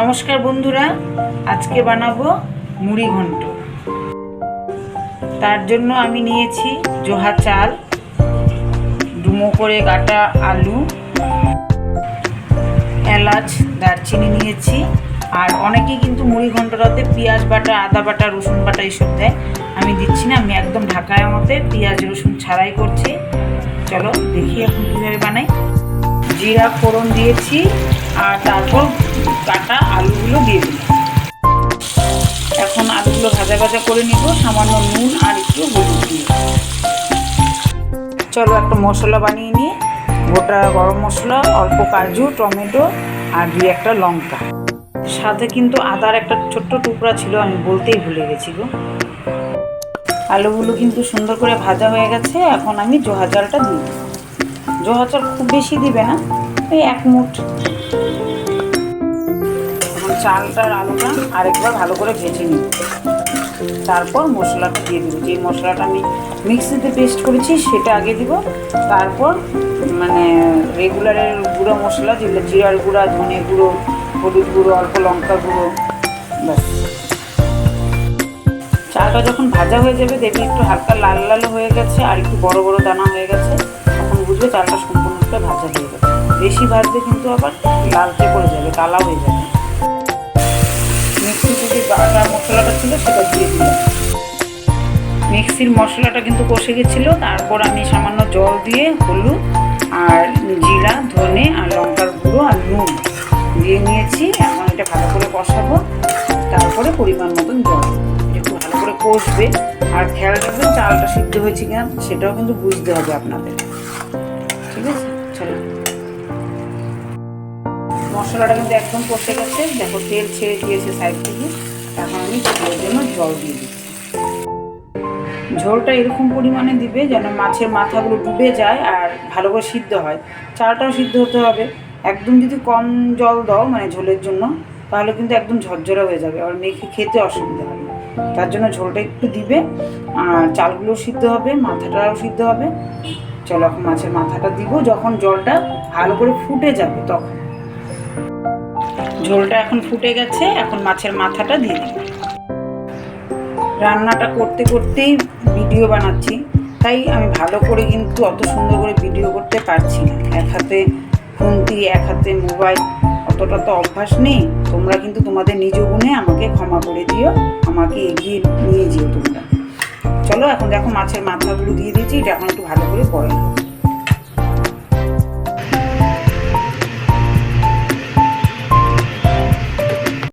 নমস্কার বন্ধুরা, আজকে বানাবো মুড়ি ঘন্ট। তার জন্য আমি নিয়েছি জোহা চাল, ডুমো করে কাটা আলু, এলাচ, দারচিনি নিয়েছি, আর অনেকেই কিন্তু মুড়ি ঘন্টটাতে পেঁয়াজ বাটা, আদা বাটা, রসুন বাটা এইসব দেয়। আমি দিচ্ছি না, আমি একদম ঢাকায় মতে পেঁয়াজ, রসুন ছাড়াই করছি। চলো দেখি এখন কীভাবে বানাই। জিরা ফোড়ন দিয়েছি, আর তারপর কাটা আলুগুলো দিয়ে দিলাম। এখন আলুগুলো ভাজা ভাজা করে নিব, সামান্য নুন আর একটু হলুদ দিয়ে। চলো একটা মশলা বানিয়ে নিই। গোটা গরম মশলা, অল্প কাজু, টমেটো আর দুই একটা লঙ্কা। সাথে কিন্তু আদার একটা ছোট্ট টুকরা ছিল, আমি বলতেই ভুলে গেছি গো। আলুগুলো কিন্তু সুন্দর করে ভাজা হয়ে গেছে, এখন আমি জোহা চালটা দিই জোহা চাল খুব বেশি দিবে না এই এক মুঠ। চালটার আলুটা আরেকবার ভালো করে ভেজে নিই। তারপর মশলাটা দিয়ে দেবো। যে মশলাটা আমি মিক্সিতে পেস্ট করেছি সেটা আগে দিব। তারপর মানে রেগুলারের গুঁড়ো মশলা, যেগুলো জিরার গুঁড়া ধনে গুঁড়ো, হলুদ গুঁড়ো, অল্প লঙ্কা গুঁড়ো, ব্যাস। চালটা যখন ভাজা হয়ে যাবে, দেখবি একটু হালকা লাল লাল হয়ে গেছে আর একটু বড় বড় দানা হয়ে গেছে। তখন বুঝবে চালটা সম্পূর্ণরূপে ভাজা হয়ে গেছে। বেশি ভাজলে কিন্তু আবার লালচে পড়ে যাবে কালা হয়ে যাবে। সেটা দিয়ে দিলাম মিক্সির মশলাটা কিন্তু কষে গেছিল, তারপর আমি সামান্য জল দিয়ে হলুদ আর জিরা, ধনে আর লঙ্কার গুঁড়ো আর নুন দিয়ে নিয়েছি। এখন এটা ভালো করে কষাবো, তারপরে পরিমাণ মতন জল। একটু ভালো করে কষবে, আর খেয়াল রাখবেন চালটা সিদ্ধ হয়েছে কিনা, সেটাও কিন্তু বুঝতে হবে আপনাদের। ঠিক আছে? চলো। মশলাটা কিন্তু একদম কষে গেছে। দেখো তেল ছেড়ে দিয়েছে সাইড থেকে। এখন আমি ঝোলের জন্য জল দিয়ে ঝোলটা এরকম পরিমাণে দিবে যেন মাছের মাথাগুলো ডুবে যায় আর ভালো করে সিদ্ধ হয়। চালটাও সিদ্ধ হতে হবে। একদম যদি কম জল দাও মানে ঝোলের জন্য, তাহলে কিন্তু একদম ঝরঝরা হয়ে যাবে। আর মেখে খেতে অসুবিধা হবে। তার জন্য ঝোলটা একটু দিবে। আর চালগুলো সিদ্ধ হবে, মাথাটাও সিদ্ধ হবে। চলো এখন মাছের মাথাটা দিব। যখন জলটা ভালো করে ফুটে যাবে তখন। ঝোলটা এখন ফুটে গেছে, এখন মাছের মাথাটা দিয়ে দিই। রান্নাটা করতে করতেই ভিডিও বানাচ্ছি, তাই আমি ভালো করে কিন্তু অত সুন্দর করে ভিডিও করতে পারছি না। এক হাতে খুন্তি এক হাতে মোবাইল, অতটা তো অভ্যাস নেই। তোমরা কিন্তু তোমাদের নিজ গুণে আমাকে ক্ষমা করে দিও, আমাকে এগিয়ে নিয়ে যেও তোমরা। চলো, এখন দেখো মাছের মাথাগুলো দিয়ে দিয়েছি, এটা এখন একটু ভালো করে হবে